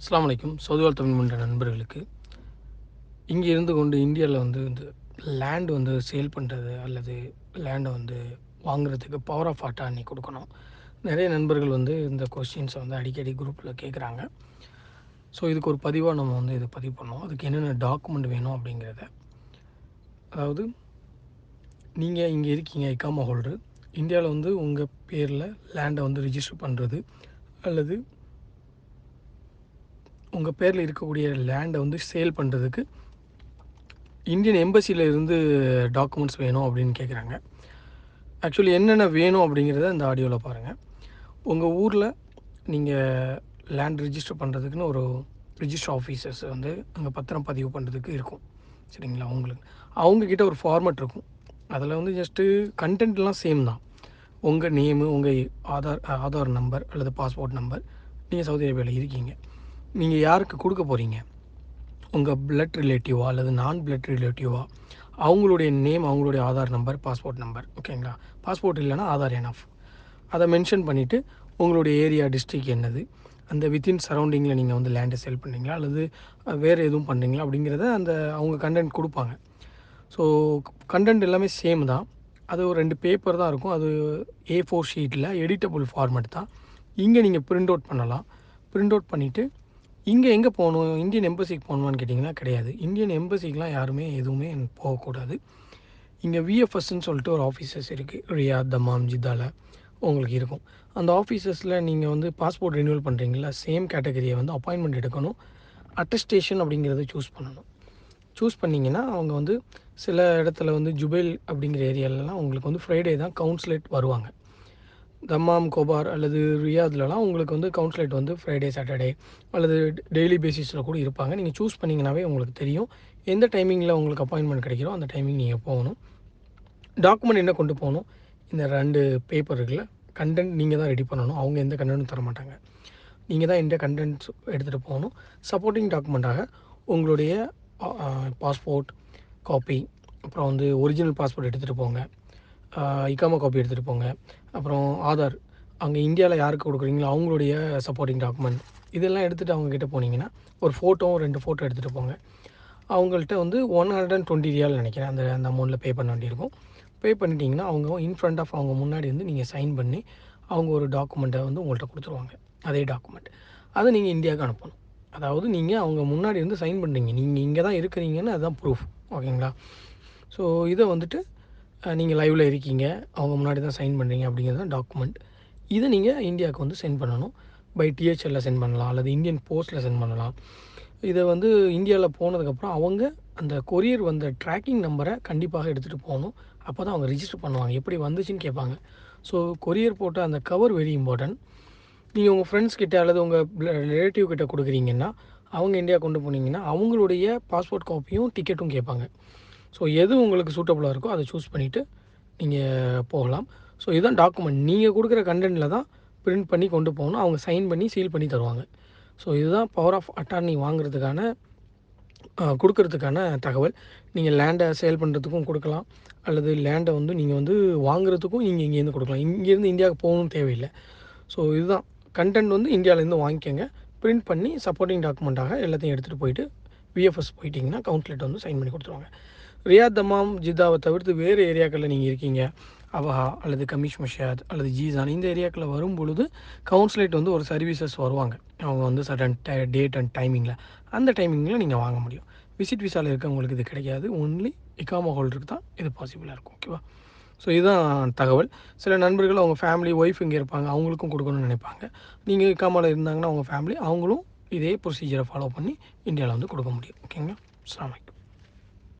அஸ்லாம் வலைக்கும் சவுதிவால் தமிழ் மன்ற நண்பர்களுக்கு இங்கே இருந்து கொண்டு இந்தியாவில் வந்து இந்த லேண்ட் வந்து சேல் பண்ணுறது அல்லது லேண்டை வந்து வாங்குறதுக்கு பவர் ஆஃப் அட்டார்னி கொடுக்கணும். நிறைய நண்பர்கள் வந்து இந்த கொஸ்டின்ஸை வந்து அடிக்கடி குரூப்பில் கேட்குறாங்க ஸோ இதுக்கு ஒரு பதிவாக நம்ம வந்து இதை பதிவு பண்ணோம். அதுக்கு என்னென்ன டாக்குமெண்ட் வேணும் அப்படிங்கிறத. அதாவது நீங்கள் இங்கே இருக்கீங்க இக்காமா ஹோல்டர் இந்தியாவில் வந்து உங்கள் பேரில் லேண்டை வந்து ரிஜிஸ்டர் பண்ணுறது அல்லது உங்கள் பேரில் இருக்கக்கூடிய லேண்டை வந்து சேல் பண்ணுறதுக்கு இந்தியன் எம்பசியில் இருந்து டாக்குமெண்ட்ஸ் வேணும் அப்படின்னு கேட்குறாங்க ஆக்சுவலி என்னென்ன வேணும் அப்படிங்கிறத இந்த ஆடியோவில் பாருங்கள் உங்கள் ஊரில் நீங்கள் லேண்ட் ரிஜிஸ்டர் பண்ணுறதுக்குன்னு ஒரு ரிஜிஸ்டர் ஆஃபீஸர்ஸ் வந்து அங்கே பத்திரம் பதிவு பண்ணுறதுக்கு இருக்கும். சரிங்களா? அவங்களுக்கு அவங்கக்கிட்ட ஒரு ஃபார்மெட் இருக்கும். அதில் வந்து ஜஸ்ட்டு கண்டென்ட்லாம் சேம் தான். உங்கள் நேமு உங்கள் ஆதார் ஆதார் நம்பர் அல்லது பாஸ்போர்ட் நம்பர் நீங்கள் சவுதி அரேபியாவில் இருக்கீங்க. நீங்கள் யாருக்கு கொடுக்க போகிறீங்க உங்கள் பிளட் ரிலேட்டிவா அல்லது நான் பிளட் ரிலேட்டிவா அவங்களுடைய நேம் அவங்களுடைய ஆதார் நம்பர் பாஸ்போர்ட் நம்பர் ஓகேங்களா பாஸ்போர்ட் இல்லைன்னா ஆதார் என்எஃப் அதை மென்ஷன் பண்ணிவிட்டு உங்களுடைய ஏரியா டிஸ்ட்ரிக் என்னது? அந்த வித்தின் சரௌண்டிங்கில் நீங்கள் வந்து லேண்டை செல் பண்ணுறீங்களா அல்லது வேறு எதுவும் பண்ணுறீங்களா அப்படிங்கிறத அந்த அவங்க கண்டென்ட் கொடுப்பாங்க. ஸோ கண்டென்ட் எல்லாமே சேம் தான். அது ஒரு ரெண்டு பேப்பர் தான் இருக்கும். அது ஏ ஃபோர் ஷீட்டில் எடிட்டபிள் ஃபார்மேட் தான். இங்கே நீங்கள் பிரிண்ட் அவுட் பண்ணலாம். பிரிண்ட் அவுட் பண்ணிவிட்டு இங்கே எங்கே போகணும்? இந்தியன் எம்பசிக்கு போகணுமான்னு கேட்டிங்கன்னா கிடையாது. இந்தியன் எம்பசிக்கெலாம் யாருமே எதுவுமே போகக்கூடாது. இங்கே விஎஃப்எஸ்ன்னு சொல்லிட்டு ஒரு ஆஃபீஸர்ஸ் இருக்குது ரியாத் தமாம் ஜித்தாவில் உங்களுக்கு இருக்கும். அந்த ஆஃபீஸஸில் நீங்கள் வந்து பாஸ்போர்ட் ரினியூவல் பண்ணுறீங்களா சேம் கேட்டகரியை வந்து அப்பாயின்மெண்ட் எடுக்கணும். அட்டஸ்டேஷன் அப்படிங்கிறத சூஸ் பண்ணணும். சூஸ் பண்ணிங்கன்னா அவங்க வந்து சில இடத்துல வந்து ஜுபைல் அப்படிங்கிற ஏரியாலலாம் உங்களுக்கு வந்து ஃப்ரைடே தான் கவுன்சிலேட் வருவாங்க. தம்மாம் கோபார் அல்லது ரியாத்லலாம் உங்களுக்கு வந்து கவுன்சிலேட் வந்து ஃப்ரைடே சாட்டர்டே அல்லது டெய்லி பேசிஸில் கூட இருப்பாங்க. நீங்கள் சூஸ் பண்ணிங்கனாவே உங்களுக்கு தெரியும். எந்த டைமிங்கில் உங்களுக்கு அப்பாயின்மெண்ட் கிடைக்கிறோ அந்த டைமிங் நீங்கள் போகணும். டாக்குமெண்ட் என்ன கொண்டு போகணும்? இந்த ரெண்டு பேப்பர் இருக்குல்ல கண்டென்ட் நீங்கள் தான் ரெடி பண்ணணும். அவங்க எந்த கண்டென்ட்டும் தர மாட்டாங்க. நீங்கள் தான் எந்த கண்டென்ட்ஸ் எடுத்துகிட்டு போகணும். சப்போர்ட்டிங் டாக்குமெண்ட்டாக உங்களுடைய பாஸ்போர்ட் காப்பி அப்புறம் வந்து ஒரிஜினல் பாஸ்போர்ட் எடுத்துகிட்டு போங்க. இக்காமா காப்பி எடுத்துகிட்டு போங்க. அப்புறம் ஆதார் அங்கே இந்தியாவில் யாருக்கு கொடுக்குறீங்களோ அவங்களுடைய சப்போர்ட்டிங் டாக்குமெண்ட் இதெல்லாம் எடுத்துகிட்டு அவங்கக்கிட்ட போனீங்கன்னா ஒரு ஃபோட்டோவும் ரெண்டு ஃபோட்டோ எடுத்துகிட்டு போங்க. அவங்கள்ட்ட வந்து one hundred and twenty riyal நினைக்கிறேன். அந்த அந்த அமௌண்ட்டில் பே பண்ண வேண்டியிருக்கும். பே பண்ணிட்டீங்கன்னா அவங்க இன் ஃப்ரண்ட் ஆஃப் அவங்க முன்னாடி வந்து நீங்கள் சைன் பண்ணி அவங்க ஒரு டாக்குமெண்ட்டை வந்து உங்கள்கிட்ட கொடுத்துருவாங்க. அதே டாக்குமெண்ட் அதை நீங்கள் இந்தியாவுக்கு அனுப்பணும். அதாவது நீங்கள் அவங்க முன்னாடி வந்து சைன் பண்ணுறீங்க நீங்கள் இங்கே தான் இருக்கிறீங்கன்னு அதுதான் ப்ரூஃப் ஓகேங்களா? ஸோ இதை வந்துட்டு நீங்கள் லைவில் இருக்கீங்க. அவங்க முன்னாடி தான் சைன் பண்ணுறீங்க அப்படிங்கிறது தான் டாக்குமெண்ட் இதை நீங்கள் இந்தியாவுக்கு வந்து சென்ட் பண்ணணும். பை டிஹெச்எல்ல சென்ட் பண்ணலாம். அல்லது இந்தியன் போஸ்ட்டில் சென்ட் பண்ணலாம். இதை வந்து இந்தியாவில் போனதுக்கப்புறம் அவங்க அந்த கொரியர் வந்த ட்ராக்கிங் நம்பரை கண்டிப்பாக எடுத்துகிட்டு போகணும். அப்போ தான் அவங்க ரிஜிஸ்டர் பண்ணுவாங்க. எப்படி வந்துச்சுன்னு கேட்பாங்க. ஸோ கொரியர் போட்ட அந்த கவர் வெரி இம்பார்ட்டன்ட் நீங்கள் உங்கள் ஃப்ரெண்ட்ஸ் கிட்ட அல்லது உங்கள் ரிலேட்டிவ் கிட்ட கொடுக்குறீங்கன்னா அவங்க இந்தியா கொண்டு போனீங்கன்னா அவங்களுடைய பாஸ்போர்ட் காப்பியும் டிக்கெட்டும் கேட்பாங்க. ஸோ எது உங்களுக்கு சூட்டபுளாக இருக்கோ அதை சூஸ் பண்ணிவிட்டு நீங்கள் போகலாம். ஸோ இதுதான் டாக்குமெண்ட் நீங்கள் கொடுக்குற கண்டென்ட்டில் தான் பிரிண்ட் பண்ணி கொண்டு போகணும். அவங்க சைன் பண்ணி சீல் பண்ணி தருவாங்க. ஸோ இதுதான் பவர் ஆஃப் அட்டார்னி வாங்குறதுக்கான கொடுக்கறதுக்கான தகவல். நீங்கள் லேண்டை சேல் பண்ணுறதுக்கும் கொடுக்கலாம். அல்லது லேண்டை வந்து நீங்கள் வந்து வாங்குறதுக்கும் நீங்கள் இங்கேருந்து கொடுக்கலாம். இங்கேருந்து இந்தியாவுக்கு போகணும் தேவையில்லை. ஸோ இதுதான். கண்டென்ட் வந்து இந்தியாவிலேருந்து வாங்கிக்கோங்க. பிரிண்ட் பண்ணி சப்போர்ட்டிங் டாக்குமெண்ட்டாக எல்லாத்தையும் எடுத்துகிட்டு போயிட்டு விஎஃப்எஸ் போயிட்டிங்கன்னா கவுன்சிலேட் வந்து சைன் பண்ணி கொடுத்துருவாங்க. ரியாத் தமாம் ஜிதாவை தவிர்த்து வேறு ஏரியாக்களில் நீங்கள் இருக்கீங்க. அவஹா அல்லது கமிஷ் மஷாத் அல்லது ஜீசான் இந்த ஏரியாக்களில் வரும் பொழுது கவுன்சிலேட் வந்து ஒரு சர்வீசஸ் வருவாங்க. அவங்க வந்து சடன் டேட் அண்ட் டைமிங்கில் அந்த டைமிங்கில் நீங்கள் வாங்க முடியும். விசிட் விசாவில் இருக்கவங்களுக்கு இது கிடைக்காது. ஒன்லி இக்காமா ஹோல்டருக்கு தான் இது பாசிபிளாக இருக்கும். ஓகேவா ஸோ இதுதான் தகவல். சில நண்பர்கள் அவங்க ஃபேமிலி ஒய்ஃப் இங்கே இருப்பாங்க. அவங்களுக்கும் கொடுக்கணும்னு நினைப்பாங்க. நீங்கள் இக்காமாவில் இருந்தாங்கன்னா அவங்க ஃபேமிலி அவங்களும் இதே ப்ரொசீஜரை ஃபாலோ பண்ணி இந்தியாவில் வந்து கொடுக்க முடியும். ஓகேங்களா அஸ்லாம் வலைக்கம்